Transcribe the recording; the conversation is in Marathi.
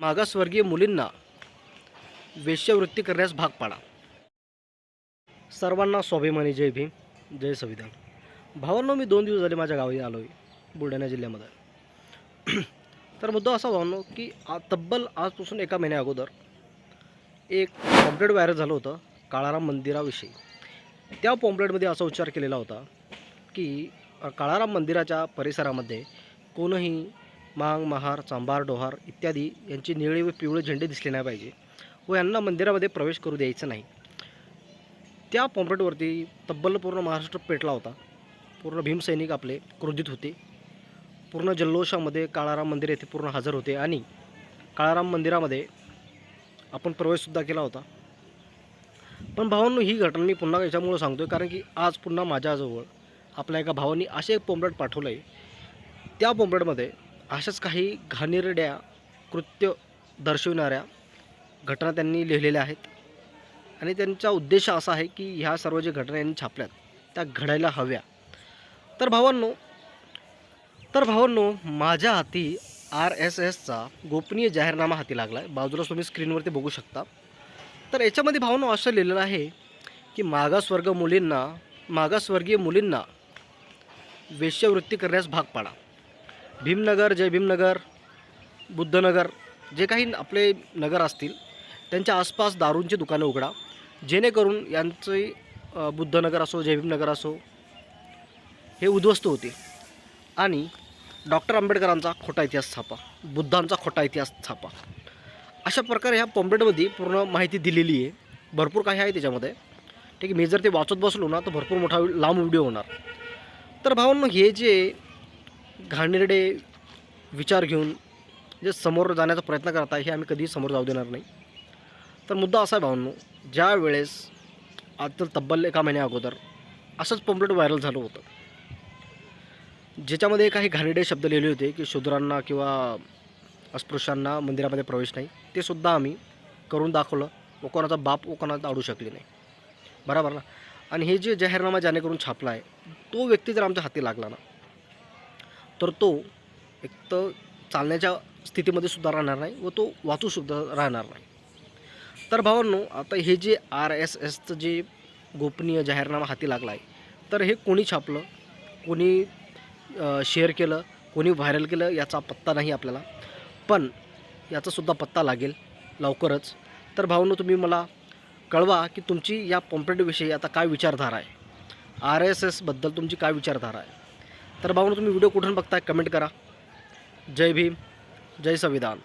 मागासवर्गीय मुलींना वेश्यावृत्ती करण्यास भाग पाडा. सर्वांना स्वाभिमानी जय भीम जय संविधान. भावांनो मी दोन दिवस झाले माझ्या गावी आलो आहे बुलढाणा जिल्ह्यामध्ये. तर मुद्दा असा भावनो की आ तब्बल आजपासून एका महिन्या अगोदर एक पॉम्पलेट व्हायरल झालं होतं काळाराम मंदिराविषयी. त्या पॉम्पलेटमध्ये असा उच्चार केलेला होता की काळाराम मंदिराच्या परिसरामध्ये कोणही मांग महार चांभार डोहार इत्यादी यांची निळे व पिवळे झेंडे दिसले नाही पाहिजे व यांना मंदिरामध्ये प्रवेश करू द्यायचं नाही. त्या पॉम्पलेटवरती तब्बल पूर्ण महाराष्ट्र पेटला होता. पूर्ण भीमसैनिक आपले क्रोधित होते. पूर्ण जल्लोषामध्ये काळाराम मंदिर येथे पूर्ण हजर होते आणि काळाराम मंदिरामध्ये आपण प्रवेशसुद्धा केला होता. पण भावांनो ही घटना मी पुन्हा याच्यामुळं सांगतो आहे कारण की आज पुन्हा माझ्याजवळ आपल्या एका भावानी असे एक पॉम्पलेट पाठवलं आहे त्या पॉम्पलेटमध्ये अशाच काही घाणेरड्या कृत्य दर्शविणाऱ्या घटना त्यांनी लिहिलेल्या आहेत. आणि त्यांचा उद्देश असा आहे की ह्या सर्व जे घटना यांनी छापल्यात त्या घडायला हव्या. तर भावांनो तर भावांनो माझ्या हाती आर एस एसचा गोपनीय जाहीरनामा हाती लागला आहे बाजूला तुम्ही स्क्रीनवरती बघू शकता. तर याच्यामध्ये भावांनो असं लिहिलेलं आहे की मागासवर्ग मुलींना मागासवर्गीय मुलींना वेश्यावृत्ती करण्यास भाग पाडा. भीमनगर जय भीमनगर बुद्धनगर जे काही आपले नगर असतील त्यांच्या आसपास दारूंची दुकानं उघडा. जेणेकरून यांचे बुद्धनगर असो जय भीमनगर असो हे उद्ध्वस्त होते आणि डॉक्टर आंबेडकरांचा खोटा इतिहास छापा. बुद्धांचा खोटा इतिहास छापा. अशा प्रकारे ह्या पॉम्पलेटमध्ये पूर्ण माहिती दिलेली आहे. भरपूर काही आहे त्याच्यामध्ये. ठीक आहे मी जर ते वाचत बसलो ना तर भरपूर मोठा लांब व्हिडिओ होणार. तर भावांनो हे जे घाणेरडे विचार घेऊन जे समोर जाण्याचा प्रयत्न करत आहे हे आम्ही कधीही समोर जाऊ देणार नाही. तर मुद्दा असा आहे भावांनो ज्या वेळेस आता तब्बल एका महिन्या अगोदर असंच पॉम्पलेट व्हायरल झालं होतं. ज्याच्यामध्ये काही घाणेरडे शब्द लिहिले होते की शूद्रांना किंवा अस्पृश्यांना मंदिरामध्ये प्रवेश नाही ते सुद्धा आम्ही करून दाखवलं. व कोणाचा बाप व कोणाचा अडू शकले नाही. बरोबर ना? आणि हे जे जाहीरनामा ज्याने करून छापला आहे तो व्यक्ती जर आमच्या हाती लागला ना तर तो एक तर चालण्याच्या स्थितीमध्ये सुद्धा राहणार नाही व तो वाचूसुद्धा राहणार नाही. तर भावांनो आता हे जे आर एस एसचं जे गोपनीय जाहीरनामा हाती लागला आहे तर हे कोणी छापलं? कोणी शेअर केलं? कोणी व्हायरल केलं? याचा पत्ता नाही आपल्याला. पण याचासुद्धा पत्ता लागेल लवकरच. तर भावनं तुम्ही मला कळवा की तुमची या पॉम्पलेटविषयी आता काय विचारधारा आहे. आर एस एसबद्दल तुमची काय विचारधारा आहे? तर भाऊन तुम्ही व्हिडिओ कुठून बघताय कमेंट करा. जय भीम जय संविधान.